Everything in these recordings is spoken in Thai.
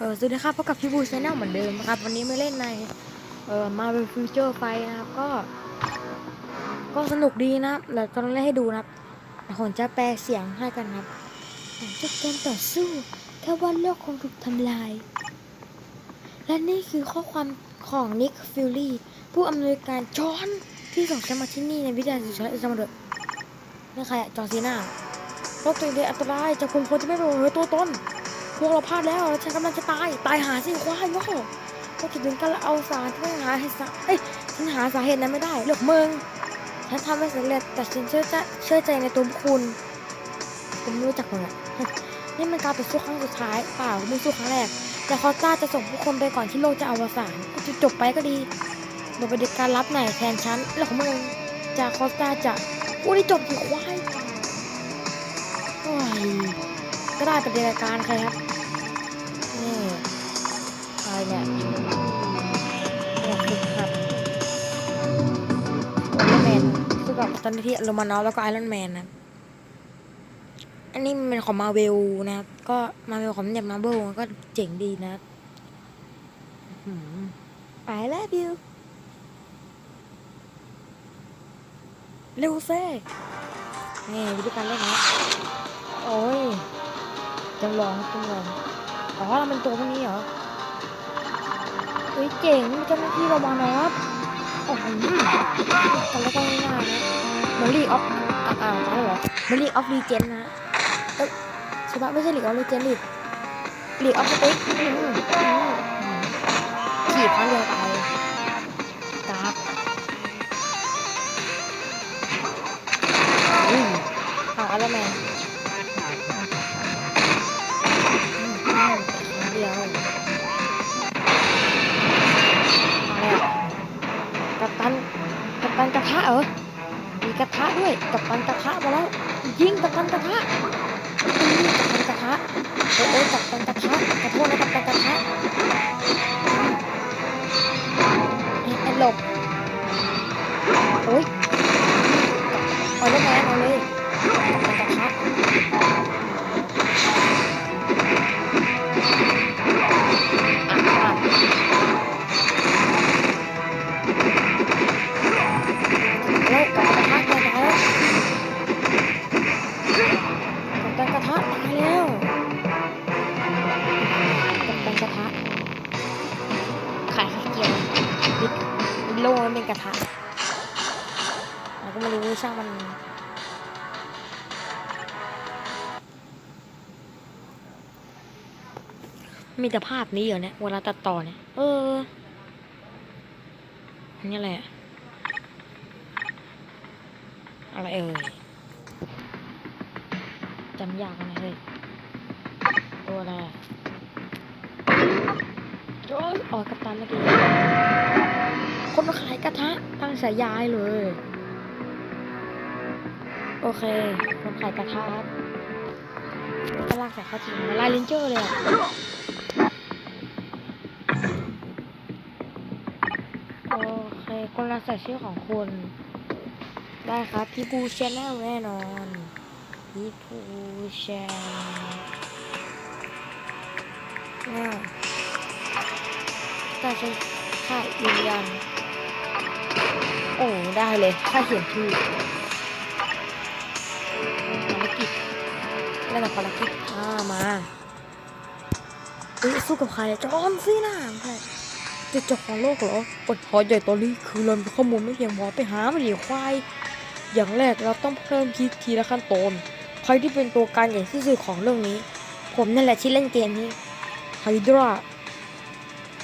เออสวัสดีครับพบกับพี่บูชแนลเหมือนเดิมนะครับ วันนี้มาเล่นในเออมาเป็นฟิวเจอร์ไฟนะครับ ก็ ก็สนุกดีนะครับเดี๋ยวจะเล่นให้ดูนะครับผมจะแปลเสียงให้กันครับหลังจากการต่อสู้แค่วันโลกคงถูกทำลาย และนี่คือข้อความของนิกฟิลลี่ผู้อำนวยการจอห์นที่ส่งฉันมาที่นี่ในวิทยาลัยสุชาติอิสมาเดอร์นี่ใครอะจอห์ซีน่าโลกตัวเองอันตรายจากกลุ่มคนที่ไม่รู้ตัวตน พวกเราพลาดแล้วฉันกำลังจะตาย ตายหาสิควายโง่ก็คิดถึงกันแล้วเอาสารที่ไม่หาให้สาเอ้ยฉันหาสาเหตุนั้นไม่ได้เลือกมึงฉันทำไม่สำเร็จแต่ฉันเชื่อใจเชื่อใจในตัวคุณผมรู้จักมึงอะนี่มันการไปสู้ครั้งสุดท้ายเปล่าไม่สู้ครั้งแรกแต่คอสต้าจะส่งผู้คนไปก่อนที่โลกจะอวสานก็จะจบไปก็ดีโดยประเด็นการรับไหนแทนฉันแล้วของมึงจากคอสต้าจะพูดได้จบกี่ควายก็ได้ประเด็นการใครครับ อะไรเนี่ยเนี่ยคือครับไอรอนแมนคือกับตอนที่โรมานอฟแล้วก็ไอรอนแมนนะอันนี้มันเป็นของมาเวลนะครับ ก็มาเวลของเนี่ยมาเวลก็เจ๋งดีนะอื้อหือ I love you เร็วเซ่นี่วิธีการเล่นนะโอ้ยจำลองจำลองอ๋อเราเป็นตัวพวกนี้เหรอ เฮ้ยเจ๋งเจ้าหน้าที่ระวังนะครับโอ้โหกันแล้วก็ง่ายนะมารีออฟอ่าอ่าใช่เหรอมารีออฟรีเจนนะเอ้ยใช่ปะไม่ใช่ลีออฟรีเจนลีลีออฟสเต็ก มีแต่ภาพนี้เหรอเนี่ยเวลาตัดต่อเนี่ย เอออันนี้แหละอะไรเอ่ยจำยากนะเฮ้ยตัวอะไรโอ้ยออกกับตันเมื่อกี้คนมาขายกระทะตั้งฉายยาให้เลย โอเค คนขายกระทะครับก็ลากใส่เข้าทีมาลายลินเจอร์เลย ใส่ชื่อของคุณ ได้ครับพี่บูชแนลแน่นอนพี่บูชแนลแต่ใช้ค่ายืนยัน โอ้ ได้เลยค่าเขียนชื่อภารกิจเล่นกับภารกิจอ่ามาเอ้ยสู้กับใครจอห์นซีน่าใช่ จะจบของโลกเหรอปัญหาใหญ่ตอนนี้คือเรามีข้อมูลไม่เพียงพอไปหามันดีควาย อย่างแรกเราต้องเพิ่มคิดทีละขั้นตอน ใครที่เป็นตัวการใหญ่ที่สุดของเรื่องนี้ ผมนั่นแหละที่เล่นเกมนี้ไฮดรา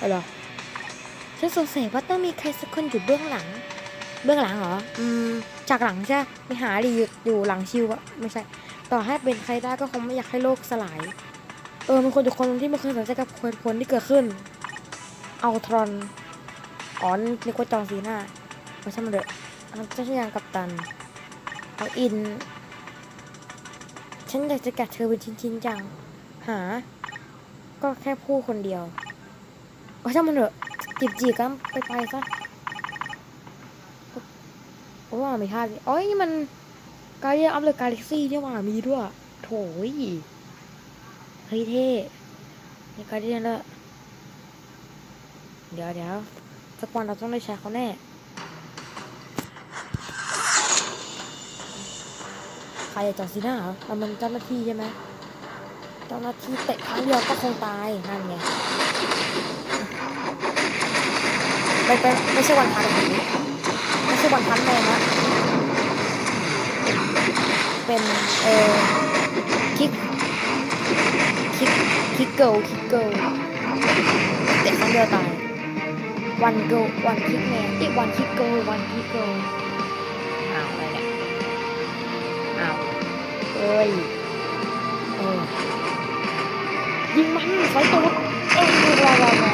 อะไรอฉันสงสัยว่าต้องมีใครสักคนอยู่เบื้องหลัง เบื้องหลังเหรอ อืม จากหลังใช่ไปหาดีอยู่หลังชิวอะไม่ใช่ ต่อให้เป็นใครได้ก็คงไม่อยากให้โลกสลาย เออมันคนทุกคนที่ไม่เคยสนใจกับผลผลที่เกิดขึ้น เอาทรอนอ๋อนึกว่าจองซีน่าไม่ใช่มันเดอะเจ้าชายางกับตัน เอาอิน ฉันอยากจะกัดเธอเป็นชิ้นๆจัง หา ก็แค่พูดคนเดียวเอาช่างมันเถอะจีบจีกันไปไปซะโอ้ว่าไม่ท่าดิโอ้ยนี่มันการเรียอัพเลยกาแล็กซี่เนี่ยว่ามีด้วย โถยเฮ้ยเท่มีการเดียนแล้ว เดี๋ยวเดี๋ยวสักวันเราต้องได้ใช้เขาแน่ ใครจะจอดซีน่าเหรอมันเจ้าหน้าที่ใช่ไหมเจ้าหน้าที่เตะครั้งเดียวก็คงตาย นั่นไงไม่เป็นไม่ใช่วันพันธุ์ไม่ใช่วันพันธุ์แมนนะเป็นเออคิกคิกคิกเกิลคิกเกิลเตะครั้งเดียวตาย วันเกิลวันคิกแมนอีกวันคิกเกิลวันคิกเกิลอ้าวอะไรเนี่ยอ้าวเอ้ยเออยิงมันไฟตูดเอ้ยว้าวว้าวว้าว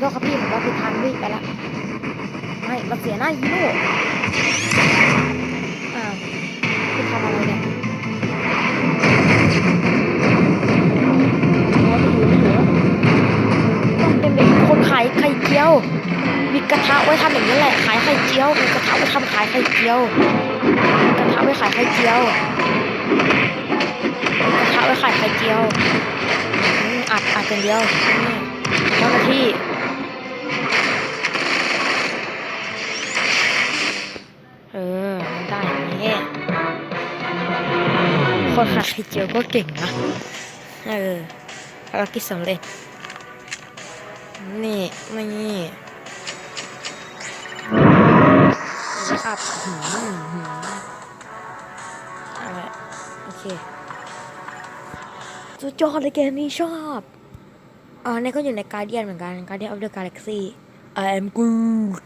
โทษครับพี่ผมว่าคือทางวิ่งไปแล้วไม่มาเสียหน้าฮีโร่อ้าวคือทำอะไรเนี่ยต้องเป็นเด็กคนขายไข่เจียว มีกระทะไว้ทำอย่างนี้แหละ ขายไข่เจียว มีกระทะไว้ทำขายไข่เจียวมีกระทะไว้ขายไข่เจียวมีกระทะไว้ขายไข่เจียวอืมอัดอัดอย่างเดียวนี่เจ้าหน้าที่ คนขายไข่เจียวก็เก่งนะ เออภารกิจสำเร็จ นี่นี่นะครับหืมหืมอะไรโอเคสุดยอดเลยเกมนี้ชอบอ่านี่ก็อยู่ในการเดียนเหมือนกัน Guardian of the Galaxy I am good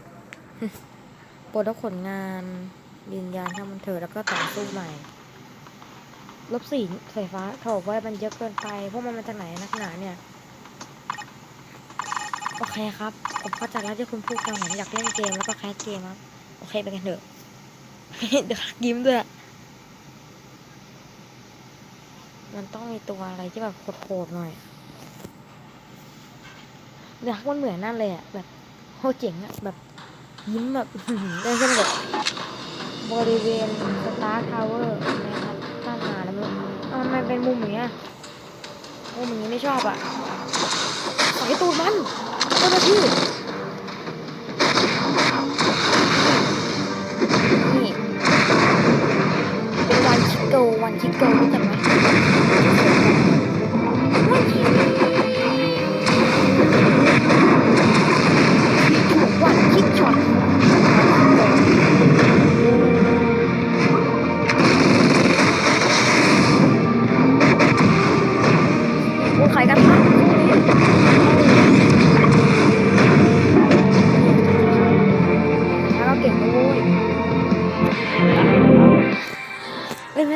โปรดผลงานยืนยันทำมันเถอะแล้วก็ต่อสู้ใหม่ ลบสีไฟฟ้าเขาบอกว่ามันเยอะเกินไปพวกมันมาจากไหนนักหนาเนี่ย โอเคครับ ผมเข้าใจแล้วที่คุณพูดกันผมอยากเล่นเกมแล้วก็แคสเกมครับ โอเคไปกันเถอะ เดี๋ยวยิ้มด้วย มันต้องมีตัวอะไรที่แบบโหดๆหน่อยอยากมันเหมือนนั่นเลยอะแบบโคตรเจ๋งอะแบบยิ้มแบบได้เช่นแบบบริเวณสตาร์ทาวเวอร์ เอามันเป็นมุมอย่างเงี้ยมุมอย่างงี้ไม่ชอบอะใส่ตูดมันเจ้าหน้าที่นี่เป็นวันคิกเกิลวันคิกเกิลรู้จักไหม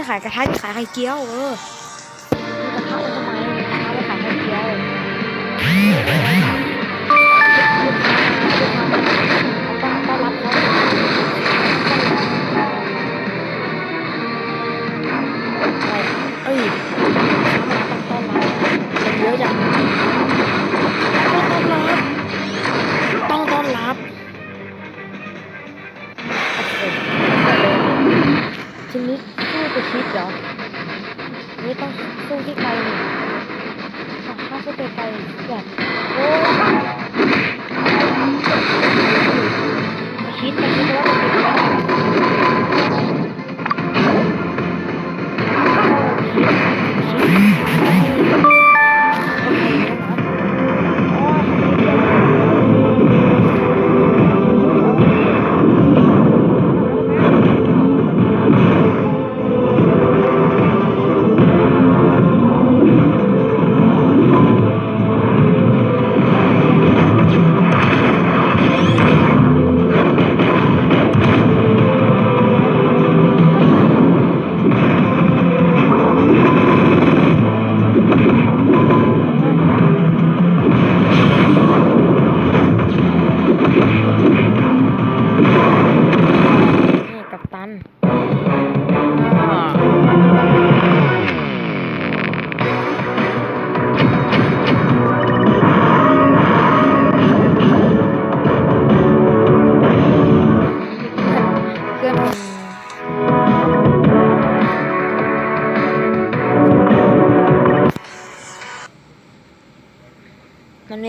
ขายกระทะที่ขายไข่เจียวเออ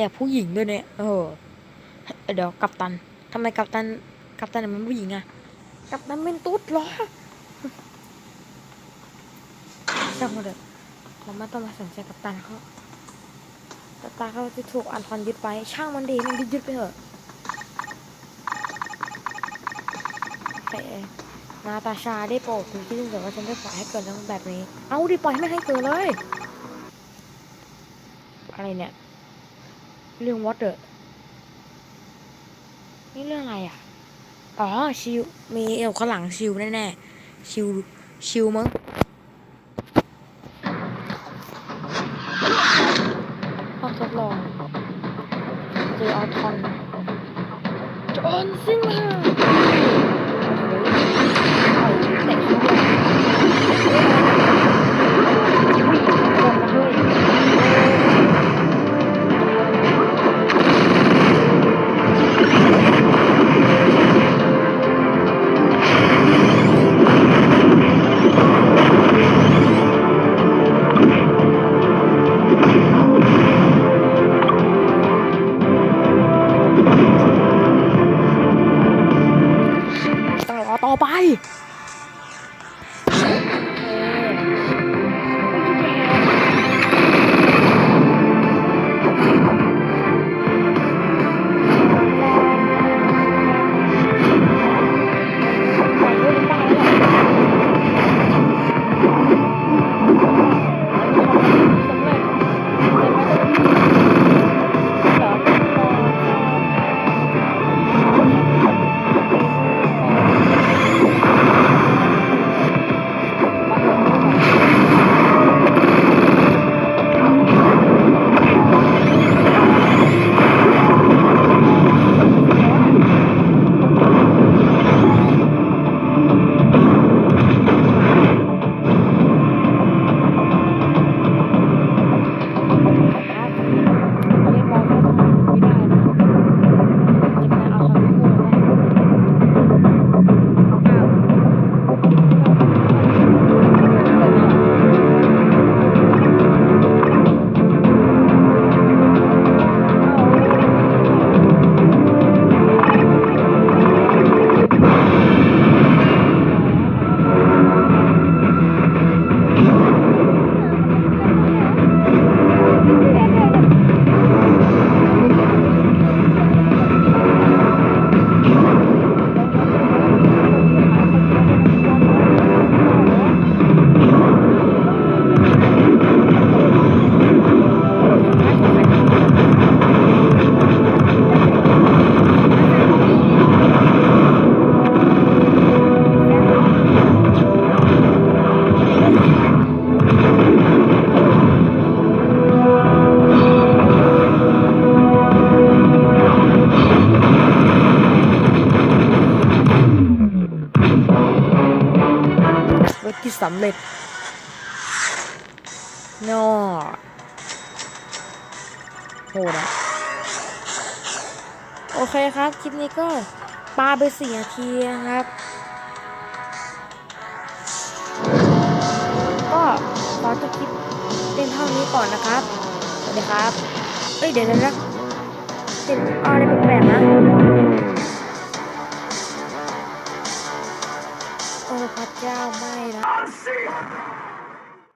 มันเนี่ยผู้หญิงด้วยเนี่ยเออเดี๋ยวกัปตันทำไมกัปตันกัปตันมันผู้หญิงอะกัปตันเป็นตุ๊ดเหรอช่างมันเถอะเราไม่ต้องมาสนใจกัปตันเขากัปตันเขาจะถูกอันทอนยึดไป ช่างมันดีมันยึดยึดไปเถอะแต่นาตาชาได้โปรดคุณคิดถึงว่าฉันไม่ปล่อยให้เกิดเรื่องแบบนี้ เอาดิปล่อยให้ไม่ให้เกิดเลย อะไรเนี่ย เรื่องวอเตอร์นี่เรื่องอะไรอะ อ๋อชิวมีเอวข้างหลังชิวแน่ๆชิวชิวมั้งห้องทดลองเจอเอาทอนจอห์นซินมาเตะเข้าไป สำเร็จนอโหดอะโอเคครับ คลิปนี้ก็ปาไปสี่นาทีนะครับ ก็ขอจบคลิปเพียงเท่านี้ก่อนนะครับ สวัสดีครับ เอ้ย เดี๋ยวนะนะเป็นอะไรแปลกๆนะ เจ้าไม่นะ